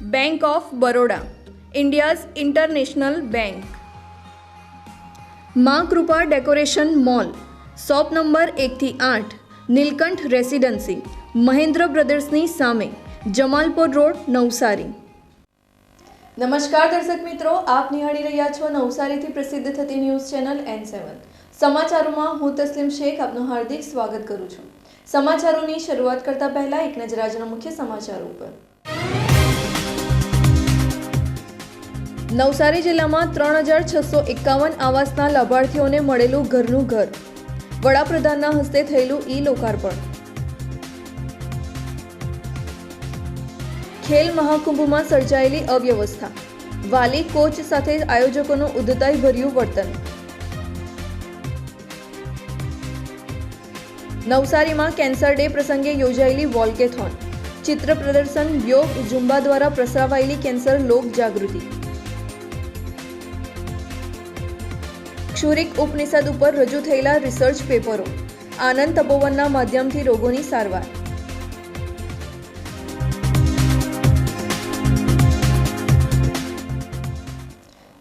Bank of Baroda India's international bank Maa Krupa decoration mall shop number એકથી આઠ Nilkanth residency Mahendra બ્રદર્સની સામે Jamalpur road Navsari નમસ્કાર દર્શક મિત્રો, આપ નિહાળી રહ્યા છો નવસારીથી પ્રસિદ્ધ થતી ન્યૂઝ ચેનલ એન સેવન સમાચારોમાં હું તસ્લીમ શેખ, આપનું હાર્દિક સ્વાગત કરું છું. સમાચારોની શરૂઆત કરતા પહેલા એક નજર આજના મુખ્ય સમાચારો ઉપર. નવસારી જિલ્લામાં ત્રણ હજાર છસો એકાવન આવાસના લાભાર્થીઓને મળેલું ઘરનું ઘર. વડાપ્રધાનના હસ્તે થયેલું ઈ લોકાર્પણ. ખેલ મહાકુંભમાં સર્જાયેલી અવ્યવસ્થા. વાલી કોચ સાથે આયોજકોનું ઉદ્ધતાઈ ભર્યું વર્તન. નવસારીમાં કેન્સર ડે પ્રસંગે યોજાયેલી વોલ્કેથોન. ચિત્ર પ્રદર્શન યોગ ઝુંબા દ્વારા પ્રસરાવાયેલી કેન્સર લોક જાગૃતિ ક્ષુરિક ઉપનિષદ ઉપર રજૂ થયેલા રિસર્ચ પેપરો આનંદ તપોવનના માધ્યમથી રોગોની સારવાર.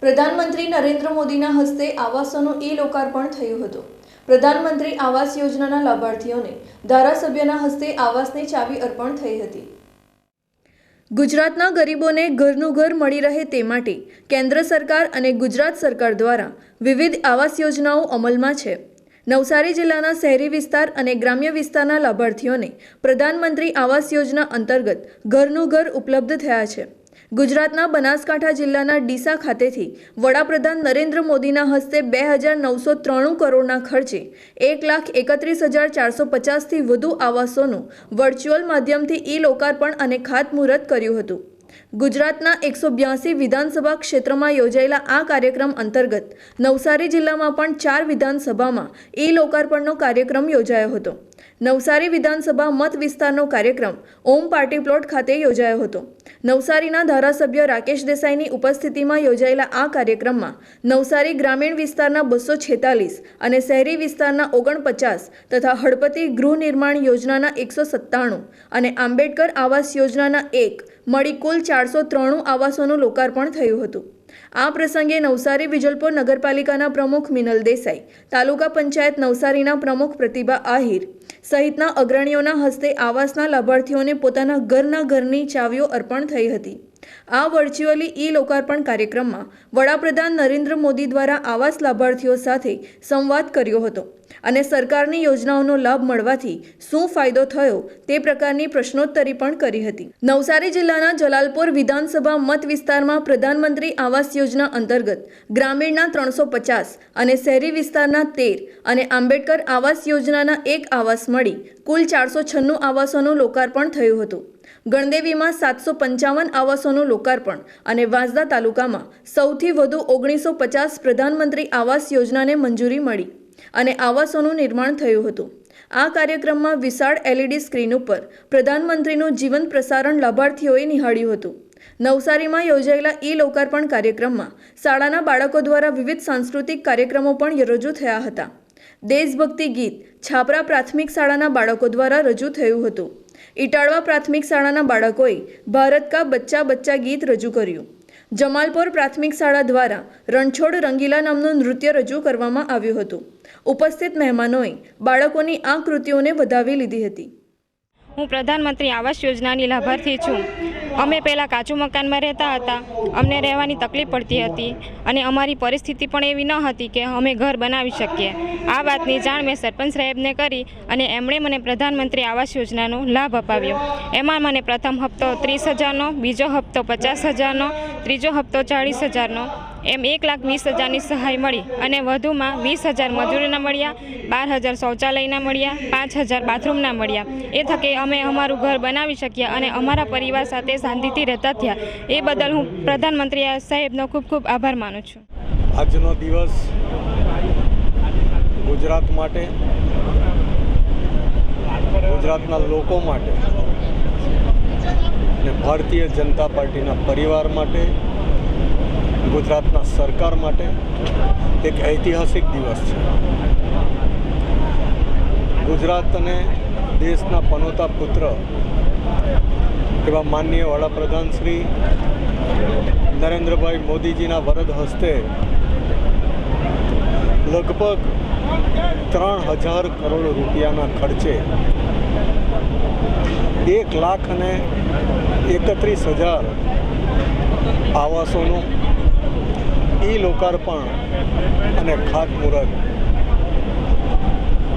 પ્રધાનમંત્રી નરેન્દ્ર મોદીના હસ્તે આવાસોનું ઈ લોકાર્પણ થયું હતું. પ્રધાનમંત્રી આવાસ યોજનાના લાભાર્થીઓને ધારાસભ્યના હસ્તે આવાસની ચાવી અર્પણ થઈ હતી. ગુજરાતના ગરીબોને ઘરનું ઘર મળી રહે તે માટે કેન્દ્ર સરકાર અને ગુજરાત સરકાર દ્વારા વિવિધ આવાસ યોજનાઓ અમલમાં છે. નવસારી જિલ્લાના શહેરી વિસ્તાર અને ગ્રામ્ય વિસ્તારના લાભાર્થીઓને પ્રધાનમંત્રી આવાસ યોજના અંતર્ગત ઘરનું ઘર ઉપલબ્ધ થયા છે. ગુજરાતના બનાસકાંઠા જિલ્લાના ડીસા ખાતેથી વડાપ્રધાન નરેન્દ્ર મોદીના હસ્તે બે હજાર નવસો ત્રાણું કરોડના ખર્ચે એક લાખ એકત્રીસ હજાર ચારસો પચાસથી વધુ આવાસોનું વર્ચ્યુઅલ માધ્યમથી ઈ લોકાર્પણ અને ખાતમુહૂર્ત કર્યું હતું. ગુજરાતના એકસો બ્યાસી વિધાનસભા ક્ષેત્રમાં યોજાયેલા આ કાર્યક્રમ અંતર્ગત નવસારી જિલ્લામાં પણ ચાર વિધાનસભામાં ઈ લોકાર્પણનો કાર્યક્રમ યોજાયો હતો. નવસારી વિધાનસભા મત વિસ્તારનો કાર્યક્રમ ઓમ પાર્ટી પ્લોટ ખાતે યોજાયો હતો. નવસારીના ધારાસભ્ય રાકેશ દેસાઈની ઉપસ્થિતિમાં યોજાયેલા આ કાર્યક્રમમાં નવસારી ગ્રામીણ વિસ્તારના બસો છેતાલીસ અને શહેરી વિસ્તારના ઓગણપચાસ તથા હળપતિ ગૃહ નિર્માણ યોજનાના એકસો સત્તાણું અને આંબેડકર આવાસ યોજનાના એક મળી કુલ ચારસો ત્રાણું આવાસોનું લોકાર્પણ થયું હતું. આ પ્રસંગે નવસારી વિજલપોર નગરપાલિકાના પ્રમુખ મિનલ દેસાઈ, તાલુકા પંચાયત નવસારીના પ્રમુખ પ્રતિભા આહિર સહિતના અગ્રણીઓના હસ્તે આવાસના લાભાર્થીઓને પોતાના ઘરના ઘરની ચાવીઓ અર્પણ થઈ હતી. આ વર્ચ્યુઅલી ઈ લોકાર્પણ કાર્યક્રમમાં વડાપ્રધાન નરેન્દ્ર મોદી દ્વારા આવાસ લાભાર્થીઓ સાથે સંવાદ કર્યો હતો અને સરકારની યોજનાઓનો લાભ મળવાથી શું ફાયદો થયો તે પ્રકારની પ્રશ્નોત્તરી પણ કરી હતી. નવસારી જિલ્લાના જલાલપોર વિધાનસભા મત વિસ્તારમાં પ્રધાનમંત્રી આવાસ યોજના અંતર્ગત ગ્રામીણના ત્રણસો પચાસ અને શહેરી વિસ્તારના તેર અને આંબેડકર આવાસ યોજનાના એક આવાસ મળી કુલ ચારસો છન્નું આવાસોનું લોકાર્પણ થયું હતું. ગણદેવીમાં સાતસો પંચાવન આવાસોનું લોકાર્પણ અને વાંસદા તાલુકામાં સૌથી વધુ ઓગણીસો પચાસ પ્રધાનમંત્રી આવાસ યોજનાને મંજૂરી મળી અને આવાસોનું નિર્માણ થયું હતું. આ કાર્યક્રમમાં વિશાળ એલઈડી સ્ક્રીન ઉપર પ્રધાનમંત્રીનું જીવન પ્રસારણ લાભાર્થીઓએ નિહાળ્યું હતું. નવસારીમાં યોજાયેલા ઈ લોકાર્પણ કાર્યક્રમમાં શાળાના બાળકો દ્વારા વિવિધ સાંસ્કૃતિક કાર્યક્રમો પણ રજૂ થયા હતા. દેશભક્તિ ગીત છાપરા પ્રાથમિક શાળાના બાળકો દ્વારા રજૂ થયું હતું. ઇટાળવા પ્રાથમિક શાળાના બાળકોએ ભારત કા બચ્ચા બચ્ચા ગીત રજૂ કર્યું. જમાલપુર પ્રાથમિક શાળા દ્વારા રણછોડ રંગીલા નામનું નૃત્ય રજૂ કરવામાં આવ્યું હતું. ઉપસ્થિત મહેમાનોએ બાળકોની આ કૃતિઓને વધાવી લીધી હતી. હું પ્રધાનમંત્રી આવાસ યોજનાની લાભાર્થી છું. અમે પહેલાં કાચું મકાનમાં રહેતા હતા. અમને રહેવાની તકલીફ પડતી હતી અને અમારી પરિસ્થિતિ પણ એવી ન હતી કે અમે ઘર બનાવી શકીએ. આ વાતની જાણ મેં સરપંચ સાહેબને કરી અને એમણે મને પ્રધાનમંત્રી આવાસ યોજનાનો લાભ અપાવ્યો. એમાં મને પ્રથમ હપ્તો ત્રીસ હજારનો, બીજો હપ્તો પચાસ હજારનો, ત્રીજો હપ્તો ચાળીસ હજારનો એમ એક લાખ વીસ હજારની સહાય મળી અને વધુમાં વીસ હજાર મજૂરીના મળ્યા, બાર હજાર શૌચાલયના મળ્યા, પાંચ હજાર બાથરૂમના મળ્યા. એ થકે અમે અમારું ઘર બનાવી શક્યા અને અમારા પરિવાર સાથે શાંતિથી રહેતા થયા. એ બદલ હું પ્રધાનમંત્રી સાહેબનો ખૂબ ખૂબ આભાર માનું છું. આજનો દિવસ ગુજરાત માટે, ગુજરાતના લોકો માટે અને ભારતીય જનતા પાર્ટીના પરિવાર માટે ગુજરાતના સરકાર માટે એક ઐતિહાસિક દિવસ છે. ગુજરાત અને દેશના પનોતા પુત્ર એવા માનનીય વડાપ્રધાન શ્રી નરેન્દ્રભાઈ મોદીજીના વરદ હસ્તે લગભગ ત્રણ હજાર કરોડ રૂપિયાના ખર્ચે એક લાખ અને એકત્રીસ હજાર આવાસોનું ઈ લોકાર્પણ અને ખાતમુહૂર્ત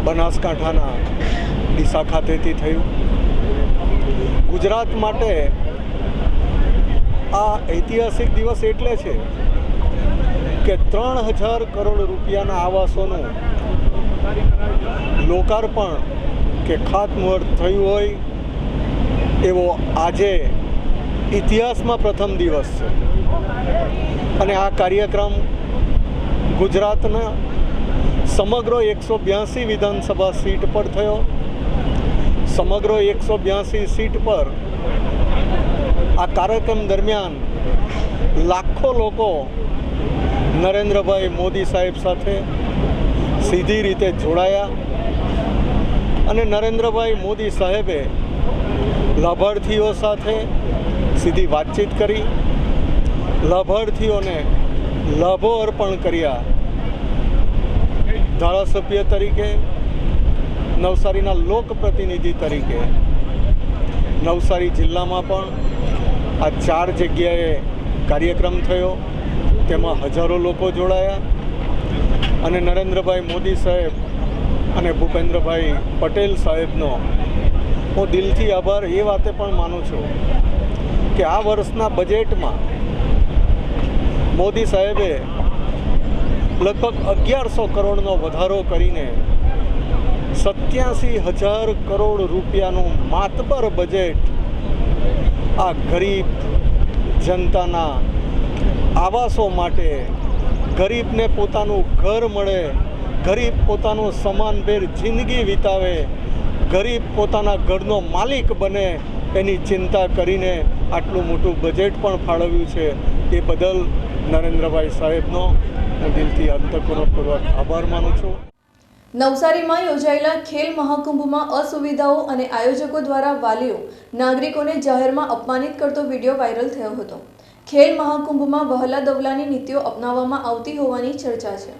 બનાસકાંઠાના ડીસા ખાતેથી થયું. ગુજરાત માટે આ ઐતિહાસિક દિવસ એટલે છે કે ત્રણ હજાર કરોડ રૂપિયાના આવાસોનું લોકાર્પણ કે ખાતમુહૂર્ત થયું હોય એવો આજે ઇતિહાસમાં પ્રથમ દિવસ છે. અને આ કાર્યક્રમ ગુજરાતના સમગ્ર એકસો બ્યાસી વિધાનસભા સીટ પર થયો. સમગ્ર એકસો બ્યાસી સીટ પર આ કાર્યક્રમ દરમિયાન લાખો લોકો નરેન્દ્રભાઈ મોદી સાહેબ સાથે સીધી રીતે જોડાયા અને નરેન્દ્રભાઈ મોદી સાહેબે લાભાર્થીઓ સાથે સીધી વાતચીત કરી. લાભાર્થીઓને લાભો અર્પણ કર્યા. ધારાસભ્ય તરીકે, નવસારીના લોકપ્રતિનિધિ તરીકે, નવસારી જિલ્લામાં પણ આ ચાર જગ્યાએ કાર્યક્રમ થયો. તેમાં હજારો લોકો જોડાયા અને નરેન્દ્રભાઈ મોદી સાહેબ અને ભૂપેન્દ્રભાઈ પટેલ સાહેબનો હું દિલથી આભાર એ વાતે પણ માનું છું કે આ વર્ષના બજેટમાં મોદી સાહેબે લગભગ અગિયારસો કરોડનો વધારો કરીને સત્યાસી હજાર કરોડ રૂપિયાનું માતબર બજેટ આ ગરીબ જનતાના આવાસો માટે ગરીબને પોતાનું ઘર મળે, ગરીબ પોતાનું સમાનભેર જિંદગી વિતાવે, ગરીબ પોતાના ઘરનો માલિક બને એની ચિંતા કરીને આટલું મોટું બજેટ પણ ફાળવ્યું છે. એ બદલ નરેન્દ્રભાઈ સાહેબનો હું દિલથી અંતઃપૂર્વક આભાર માનું છું. નવસારીમાં યોજાયેલા ખેલ મહાકુંભમાં અસુવિધાઓ અને આયોજકો દ્વારા વાલીઓ નાગરિકોને જાહેરમાં અપમાનિત કરતો વીડિયો વાયરલ થયો હતો. ખેલ મહાકુંભમાં વહલા દવલાની નીતિઓ અપનાવવામાં આવતી હોવાની ચર્ચા છે.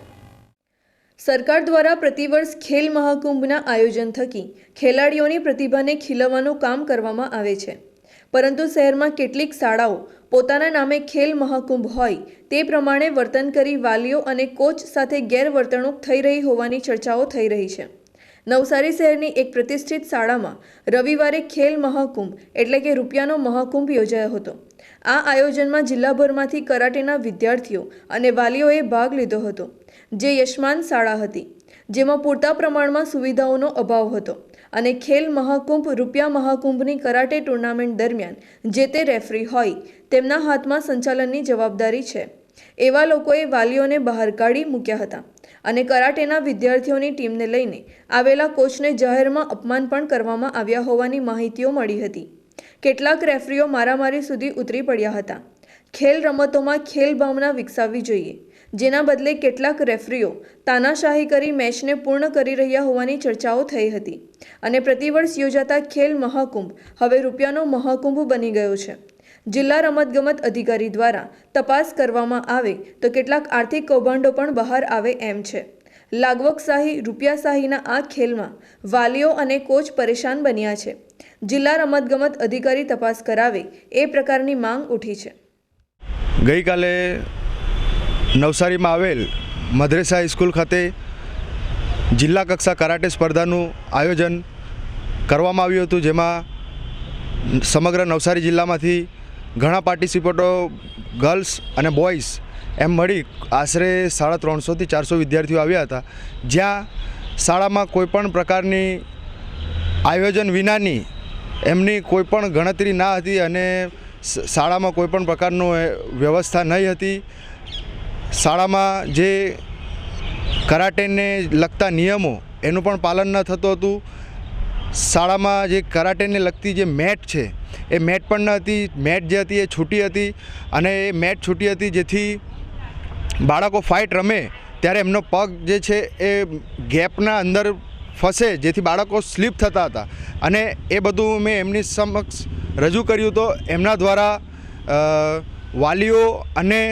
સરકાર દ્વારા પ્રતિવર્ષ ખેલ મહાકુંભના આયોજન થકી ખેલાડીઓની પ્રતિભાને ખીલવવાનું કામ કરવામાં આવે છે. પરંતુ શહેરમાં કેટલીક શાળાઓ પોતાના નામે ખેલ મહાકુંભ હોય, તે પ્રમાણે વર્તન કરી વાલીઓ અને કોચ સાથે ગેરવર્તણૂક થઈ રહી હોવાની ચર્ચાઓ થઈ રહી છે. નવસારી શહેરની એક પ્રતિષ્ઠિત શાળામાં રવિવારે ખેલ મહાકુંભ એટલે કે રૂપિયાનો મહાકુંભ યોજાયો હતો. આ આયોજનમાં જિલ્લાભરમાંથી કરાટેના વિદ્યાર્થીઓ અને વાલીઓએ ભાગ લીધો હતો, જે યશમાન શાળા હતી, જેમાં પૂરતા પ્રમાણમાં સુવિધાઓનો અભાવ હતો. અને ખેલ મહાકુંભ, રૂપિયા મહાકુંભની કરાટે ટુર્નામેન્ટ દરમિયાન જે તે રેફરી હોય, તેમના હાથમાં સંચાલનની જવાબદારી છે. એવા લોકોએ વાલીઓને બહાર કાઢી મૂક્યા હતા અને કરાટેના વિદ્યાર્થીઓની ટીમને લઈને આવેલા કોચને જાહેરમાં અપમાન પણ કરવામાં આવ્યા હોવાની માહિતીઓ મળી હતી. કેટલાક રેફરીઓ મારામારી સુધી ઉતરી પડ્યા હતા. ખેલ રમતોમાં ખેલ ભાવના વિકસાવવી જોઈએ. જેના બદલે કેટલાક રેફરીઓ તાનાશાહી કરી મેચને પૂર્ણ કરી રહ્યા હોવાની ચર્ચાઓ થઈ હતી. અને પ્રતિવર્ષ યોજાતા ખેલ મહાકુંભ હવે રૂપિયાનો મહાકુંભ બની ગયો છે. જિલ્લા રમતગમત અધિકારી દ્વારા તપાસ કરવામાં આવે તો કેટલાક આર્થિક કૌભાંડો પણ બહાર આવે એમ છે. લાગવકશાહી રૂપિયાશાહીના આ ખેલમાં વાલીઓ અને કોચ પરેશાન બન્યા છે. જિલ્લા રમતગમત અધિકારી તપાસ કરાવે એ પ્રકારની માંગ ઉઠી છે. ગઈકાલે નવસારીમાં આવેલ મદ્રેસા હાઈસ્કૂલ ખાતે જિલ્લા કક્ષા કરાટે સ્પર્ધાનું આયોજન કરવામાં આવ્યું હતું, જેમાં સમગ્ર નવસારી જિલ્લામાંથી ઘણા પાર્ટિસિપેટો ગર્લ્સ અને બોયઝ એમ મળી આશરે સાડા ત્રણસોથી ચારસો વિદ્યાર્થીઓ આવ્યા હતા. જ્યાં શાળામાં કોઈપણ પ્રકારની આયોજન વિનાની એમની કોઈપણ ગણતરી ના હતી અને શાળામાં કોઈપણ પ્રકારનું વ્યવસ્થા નહીં હતી. શાળામાં જે કરાટેને લગતા નિયમો એનું પણ પાલન ન થતું હતું. શાળામાં જે કરાટેને લગતી જે મેટ છે, એ મેટ પણ ન હતી. મેટ જે હતી એ છૂટી હતી અને એ મેટ છૂટી હતી જેથી બાળકો ફાઇટ રમે ત્યારે એમનો પગ જે છે એ ગેપના અંદર ફસે જેથી બાળકો સ્લીપ થતા હતા. અને એ બધું મેં એમની સમક્ષ રજૂ કર્યું તો એમના દ્વારા વાલીઓ અને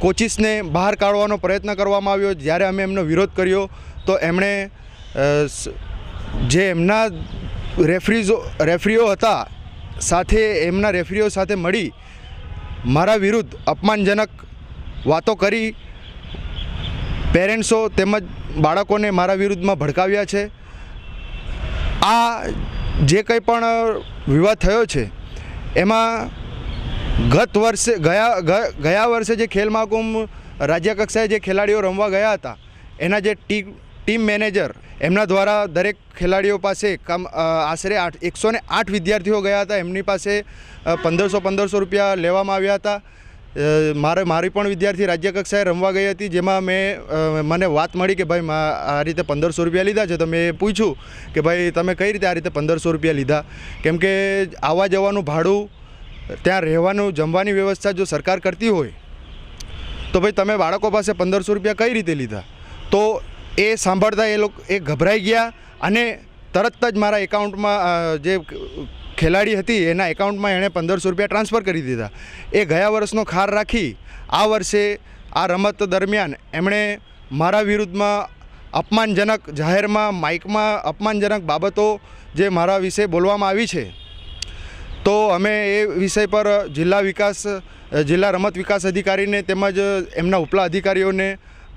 કોચિસને બહાર કાઢવાનો પ્રયત્ન કરવામાં આવ્યો. જ્યારે અમે એમનો વિરોધ કર્યો, તો એમણે જે એમના રેફરીઝો, રેફરીઓ હતા, સાથે એમના રેફરીઓ સાથે મળી, મારા વિરુદ્ધ અપમાનજનક વાતો કરી, પેરેન્ટ્સો તેમજ બાળકોને મારા વિરુદ્ધમાં ભડકાવ્યા છે. આ જે કંઈ પણ વિવાદ થયો છે, એમાં ગત વર્ષે ગયા ગયા વર્ષે જે ખેલ મહાકુંભ રાજ્યકક્ષાએ જે ખેલાડીઓ રમવા ગયા હતા, એના જે ટીમ મેનેજર, એમના દ્વારા દરેક ખેલાડીઓ પાસે કમ આશરે આઠ, એકસો ને આઠ વિદ્યાર્થીઓ ગયા હતા. એમની પાસે પંદરસો પંદરસો રૂપિયા લેવામાં આવ્યા હતા. મારે, મારી પણ વિદ્યાર્થી રાજ્ય કક્ષાએ રમવા ગઈ હતી, જેમાં મેં મને વાત મળી કે, ભાઈ આ રીતે પંદરસો રૂપિયા લીધા છે. તો મેં પૂછ્યું કે, ભાઈ, તમે કઈ રીતે આ રીતે પંદરસો રૂપિયા લીધા? કેમ કે, આવવા જવાનું ભાડું ત્યાં રહેવાનું, જમવાની વ્યવસ્થા જો સરકાર કરતી હોય, તો ભાઈ તમે બાળકો પાસે પંદરસો રૂપિયા કઈ રીતે લીધા? તો એ સાંભળતા એ લોકો, એ ગભરાઈ ગયા અને તરત જ મારા એકાઉન્ટમાં જે ખેલાડી હતી, એના એકાઉન્ટમાં એણે પંદરસો રૂપિયા ટ્રાન્સફર કરી દીધા. એ ગયા વર્ષનો ખાર રાખી, આ વર્ષે, આ રમત દરમિયાન એમણે મારા વિરુદ્ધમાં અપમાનજનક જાહેરમાં, માઇકમાં અપમાનજનક બાબતો જે મારા વિશે બોલવામાં આવી છે તો અમે એ વિષય પર જિલ્લા વિકાસ, જિલ્લા રમત વિકાસ અધિકારીને તેમજ એમના ઉપલા અધિકારીઓને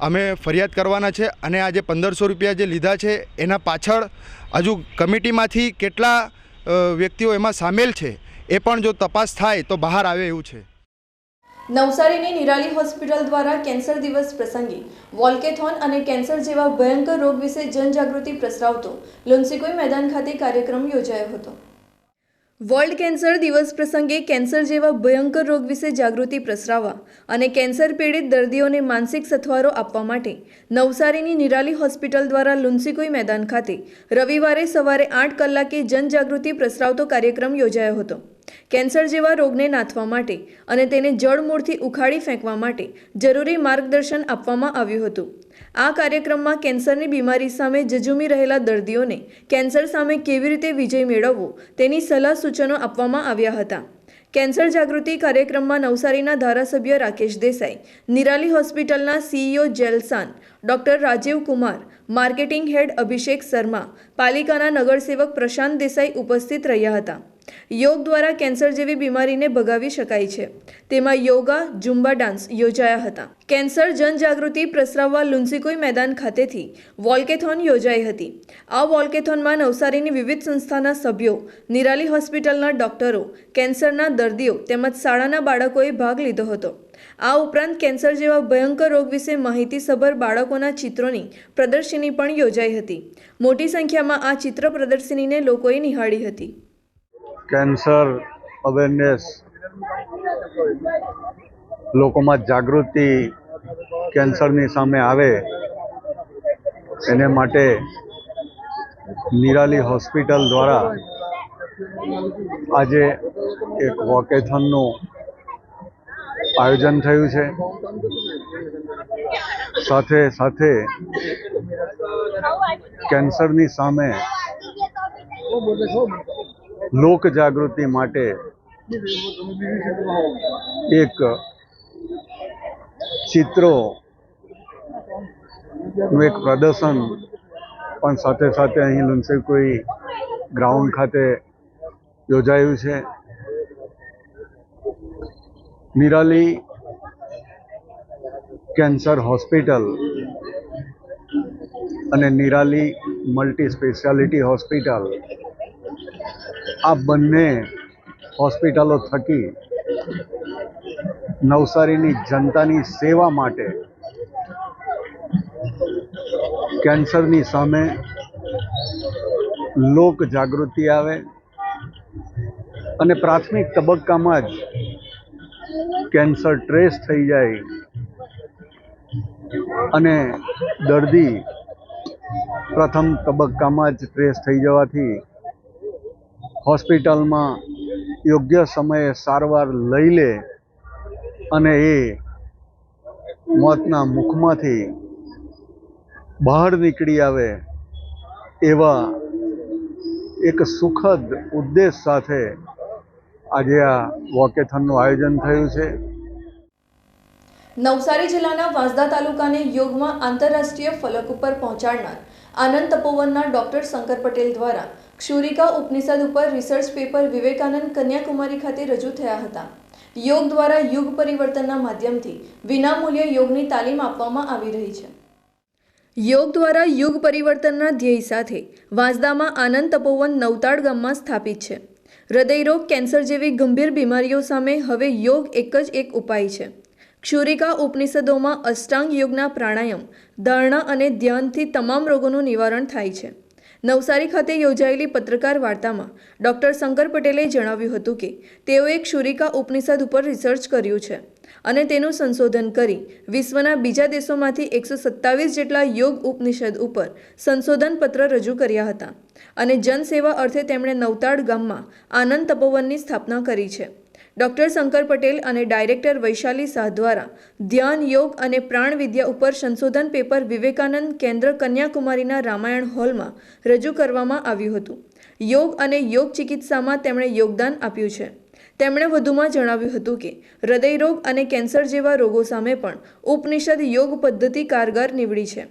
અમે ફરિયાદ કરવાના છે અને આ જે પંદરસો રૂપિયા જે લીધા છે એના પાછળ હજુ કમિટીમાંથી કેટલા વ્યક્તિઓ એમાં સામેલ છે એ પણ જો તપાસ થાય તો બહાર આવે એવું છે. નવસારીની નિરાલી હોસ્પિટલ દ્વારા કેન્સર દિવસ પ્રસંગે વોલ્કેથોન અને કેન્સર જેવા ભયંકર રોગ વિશે જનજાગૃતિ પ્રસરાવતો લુન્સીકોઈ મેદાન ખાતે કાર્યક્રમ યોજાયો હતો. વર્લ્ડ કેન્સર દિવસ પ્રસંગે કેન્સર જેવા ભયંકર રોગ વિશે જાગૃતિ પ્રસરાવવા અને કેન્સર પીડિત દર્દીઓને માનસિક સથવારો આપવા માટે નવસારીની નિરાલી હોસ્પિટલ દ્વારા લુન્સીકોઈ મેદાન ખાતે રવિવારે સવારે આઠ કલાકે જનજાગૃતિ પ્રસરાવતો કાર્યક્રમ યોજાયો હતો. કેન્સર જેવા રોગને નાથવા માટે અને તેને જળમૂળથી ઉખાડી ફેંકવા માટે જરૂરી માર્ગદર્શન આપવામાં આવ્યું હતું. આ કાર્યક્રમમાં કેન્સરની બીમારી સામે જજુમી રહેલા દર્દીઓને કેન્સર સામે કેવી રીતે વિજય મેળવવો તેની સલાહ સૂચનો આપવામાં આવ્યા હતા. કેન્સર જાગૃતિ કાર્યક્રમમાં નવસારીના ધારાસભ્ય રાકેશ દેસાઈ, નિરાલી હોસ્પિટલના CEO જેલસાન, doctor Rajiv Kumar marketing head Abhishek Sharma, પાલિકાના નગરસેવક પ્રશાંત દેસાઈ ઉપસ્થિત રહ્યા હતા. યોગ દ્વારા કેન્સર જેવી બીમારીને ભગાવી શકાય છે. તેમાં યોગા, ઝુંબા ડાન્સ યોજાયા હતા. કેન્સર જનજાગૃતિ પ્રસરાવવા લુન્સીકોઈ મેદાન ખાતેથી વોલ્કેથોન યોજાઈ હતી. આ વોલ્કેથોનમાં નવસારીની વિવિધ સંસ્થાના સભ્યો, નિરાલી હોસ્પિટલના ડોક્ટરો, કેન્સરના દર્દીઓ તેમજ શાળાના બાળકોએ ભાગ લીધો હતો. આ ઉપરાંત કેન્સર જેવા ભયંકર રોગ વિશે માહિતીસભર બાળકોના ચિત્રોની પ્રદર્શની પણ યોજાઈ હતી. મોટી સંખ્યામાં આ ચિત્ર પ્રદર્શનીને લોકોએ નિહાળી હતી. કેન્સર અવેરનેસ, લોકોમાં જાગૃતિ કેન્સરની સામે આવે, એને માટે નિરાલી હોસ્પિટલ દ્વારા આજે એક વોકેથોનનું આયોજન થયું છે. સાથે સાથે કેન્સરની સામે લોક જાગૃતિ માટે એક ચિત્રો નું એક પ્રદર્શન પણ સાથે સાથે અહીં લુન્સીકોઈ ગ્રાઉન્ડ ખાતે યોજાયું છે. નિરાલી કેન્સર હોસ્પિટલ અને નિરાલી મલ્ટી સ્પેશિયાલિટી હોસ્પિટલ આ બંને હોસ્પિટલો થકી નવસારીની જનતાની સેવા માટે કેન્સરની સામે લોક જાગૃતિ આવે અને પ્રાથમિક તબક્કામાં જ કેન્સર ટ્રેસ થઈ જાય અને દર્દી પ્રથમ તબક્કામાં જ ટ્રેસ થઈ જવાથી હોસ્પિટલમાં યોગ્ય સમયે સારવાર લઈ લે અને એ મોતના મુખમાંથી બહાર નીકળી આવે એવા એક સુખદ ઉદ્દેશ સાથે આજે આ વોકેથોનનું આયોજન થયું છે. નવસારી જિલ્લાના વાંસદા તાલુકાને યોગમાં આંતરરાષ્ટ્રીય ફલક ઉપર પહોંચાડનાર આનંદ તપોવનના ડોક્ટર શંકર પટેલ દ્વારા ક્ષુરિકા ઉપનિષદ ઉપર રિસર્ચ પેપર વિવેકાનંદ કન્યાકુમારી ખાતે રજૂ થયા હતા. યોગ દ્વારા યુગ પરિવર્તનના માધ્યમથી વિનામૂલ્યે યોગની તાલીમ આપવામાં આવી રહી છે. યોગ દ્વારા યુગ પરિવર્તનના ધ્યેય સાથે વાંસદામાં આનંદ તપોવન નવતાડ ગામમાં સ્થાપિત છે. હૃદયરોગ, કેન્સર જેવી ગંભીર બીમારીઓ સામે હવે યોગ એક જ એક ઉપાય છે. ક્ષુરિકા ઉપનિષદોમાં અષ્ટાંગ યોગના પ્રાણાયામ, ધારણા અને ધ્યાનથી તમામ રોગોનું નિવારણ થાય છે. નવસારી ખાતે યોજાયેલી પત્રકાર વાર્તામાં ડૉક્ટર શંકર પટેલે જણાવ્યું હતું કે, તેઓએ ક્ષુરિકા ઉપનિષદ ઉપર રિસર્ચ કર્યું છે અને તેનું સંશોધન કરી વિશ્વના બીજા દેશોમાંથી એકસો સત્તાવીસ જેટલા યોગ ઉપનિષદ ઉપર સંશોધન પત્ર રજૂ કર્યા હતા. અને જનસેવા અર્થે તેમણે નવતાડ ગામમાં આનંદ તપોવનની સ્થાપના કરી છે. ડૉક્ટર શંકર પટેલ અને ડાયરેક્ટર વૈશાલી શાહ દ્વારા ધ્યાન, યોગ અને પ્રાણવિદ્યા ઉપર સંશોધન પેપર વિવેકાનંદ કેન્દ્ર કન્યાકુમારીના રામાયણ હોલમાં રજૂ કરવામાં આવ્યું હતું. યોગ અને યોગ ચિકિત્સામાં તેમણે યોગદાન આપ્યું છે. તેમણે વધુમાં જણાવ્યું હતું કે, હૃદયરોગ અને કેન્સર જેવા રોગો સામે પણ ઉપનિષદ યોગ પદ્ધતિ કારગર નીવડી છે.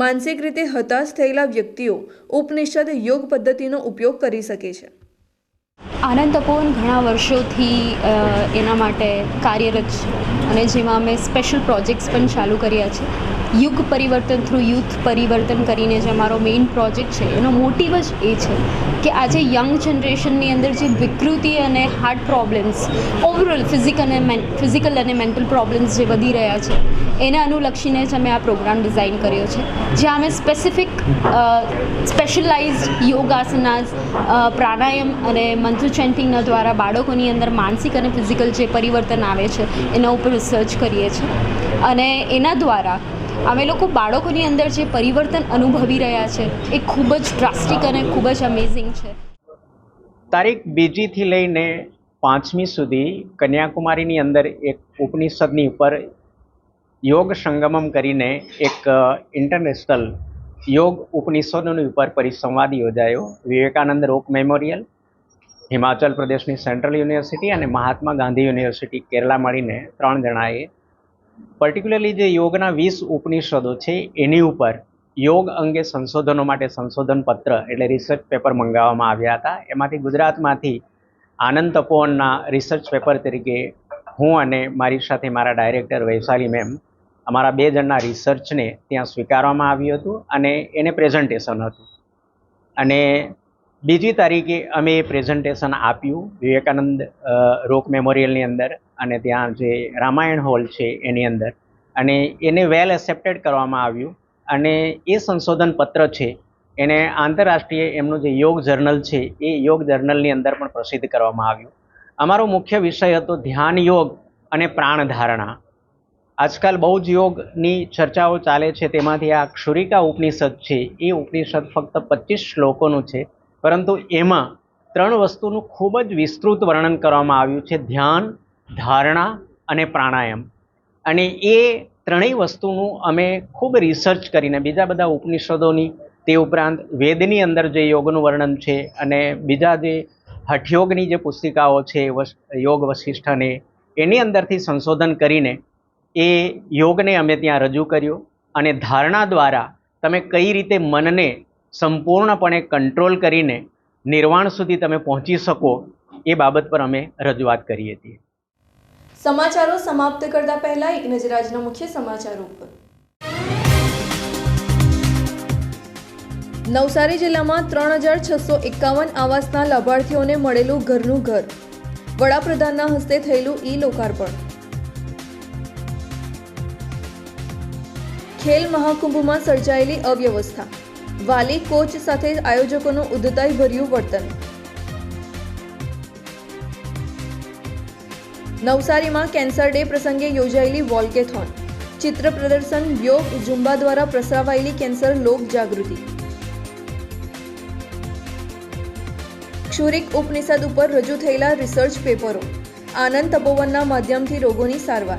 માનસિક રીતે હતાશ થયેલા વ્યક્તિઓ ઉપનિષદ યોગ પદ્ધતિનો ઉપયોગ કરી શકે છે. આનંદ તપોવન ઘણા વર્ષોથી એના માટે કાર્યરત છે. અને જેમાં અમે સ્પેશિયલ પ્રોજેક્ટ્સ પણ ચાલુ કર્યા છે. યુગ પરિવર્તન થ્રુ યુથ પરિવર્તન કરીને જે અમારો મેઇન પ્રોજેક્ટ છે, એનો મોટિવ જ એ છે કે આજે યંગ જનરેશનની અંદર જે વિકૃતિ અને હાર્ટ પ્રોબ્લેમ્સ ઓવરઓલ ફિઝિકલ અને ફિઝિકલ અને મેન્ટલ પ્રોબ્લેમ્સ જે વધી રહ્યા છે એને અનુલક્ષીને જ અમે આ પ્રોગ્રામ ડિઝાઇન કર્યો છે. જ્યાં અમે સ્પેસિફિક સ્પેશિયલાઇઝડ યોગાસનાસ પ્રાણાયામ અને મંત્ર ચેન્ટિંગના દ્વારા બાળકોની અંદર માનસિક અને ફિઝિકલ જે પરિવર્તન આવે છે, એના ઉપર રિસર્ચ કરીએ છીએ. અને એના દ્વારા અમે લોકો બાળકોની અંદર જે પરિવર્તન અનુભવી રહ્યા છે, એ ખૂબ જ ડ્રાસ્ટિક અને ખૂબ જ અમેઝિંગ છે. તારીખ બીજીથી લઈને પાંચમી સુધી કન્યાકુમારીની અંદર એક ઉપનિષદની ઉપર યોગ સંગમમ કરીને એક ઇન્ટરનેશનલ યોગ ઉપનિષદોની ઉપર પરિસંવાદ યોજાયો. વિવેકાનંદ રોક મેમોરિયલ, હિમાચલ પ્રદેશની સેન્ટ્રલ યુનિવર્સિટી અને મહાત્મા ગાંધી યુનિવર્સિટી કેરલા મળીને ત્રણ જણાએ. પર્ટિક્યુલરલી જે યોગના વીસ ઉપનિષદો છે, એની ઉપર યોગ અંગે સંશોધનો માટે સંશોધન પત્ર એટલે રિસર્ચ પેપર મંગાવવામાં આવ્યા હતા. એમાંથી ગુજરાતમાંથી આનંદ તપોવનના રિસર્ચ પેપર તરીકે હું અને મારી સાથે મારા ડાયરેક્ટર વૈશાલી મેમ અમારા બે જણના રિસર્ચને ત્યાં સ્વીકારવામાં આવ્યું હતું અને એને પ્રેઝન્ટેશન હતું. અને બીજી તારીખે અમે એ પ્રેઝન્ટેશન આપ્યું વિવેકાનંદ રોક મેમોરિયલની અંદર અને ત્યાં જે રામાયણ હોલ છે એની અંદર. અને એને વેલ એક્સેપ્ટેડ કરવામાં આવ્યું અને એ સંશોધન પત્ર છે એને આંતરરાષ્ટ્રીય એમનું જે યોગ જર્નલ છે એ યોગ જર્નલની અંદર પણ પ્રસિદ્ધ કરવામાં આવ્યું. અમારો મુખ્ય વિષય હતો ધ્યાન યોગ અને પ્રાણ ધારણા. આજકાલ બહુ જ યોગની ચર્ચાઓ ચાલે છે. તેમાંથી આ ક્ષુરિકા ઉપનિષદ છે, એ ઉપનિષદ ફક્ત પચીસ શ્લોકોનું છે. પરંતુ એમાં ત્રણ વસ્તુનું ખૂબ જ વિસ્તૃત વર્ણન કરવામાં આવ્યું છે. ધ્યાન, ધારણા અને પ્રાણાયામ. અને એ ત્રણેય વસ્તુનું અમે ખૂબ રિસર્ચ કરીને, બીજા બધા ઉપનિષદોની, તે ઉપરાંત વેદની અંદર જે યોગનું વર્ણન છે અને બીજા જે હઠયોગની જે પુસ્તિકાઓ છે યોગ વશિષ્ઠ અને એની અંદરથી સંશોધન કરીને એ યોગને અમે ત્યાં રજૂ કર્યો અને ધારણા દ્વારા તમે કઈ રીતે મનને સંપૂર્ણપણે કંટ્રોલ કરીને નિર્વાણ સુધી તમે પહોંચી શકો એ બાબત પર અમે રજૂઆત કરી હતી સમાચારો સમાપ્ત કરતા પહેલા એક નજર આજના મુખ્ય સમાચારો ઉપર. નવસારી જિલ્લામાં ત્રણ હજાર છસો એકાવન આવાસના લાભાર્થીઓને મળેલું ઘરનું ઘર. વડાપ્રધાનના હસ્તે થયેલું ઈ લોકાર્પણ. ખેલ મહાકુંભમાં સર્જાયેલી અવ્યવસ્થા. વાલી કોચ સાથે આયોજકોનું ઉદ્ધતાઈભર્યું વર્તન. નવસારીમાં કેન્સર ડે પ્રસંગે યોજાયેલી વોલ્કેથોન. ચિત્ર પ્રદર્શન યોગ ઝુંબા દ્વારા પ્રસરાવાયેલી કેન્સર લોક જાગૃતિ. ક્ષુરિક ઉપનિષદ ઉપર રજૂ થયેલા રિસર્ચ પેપરો. આનંદ તપોવનના માધ્યમથી રોગોની સારવાર.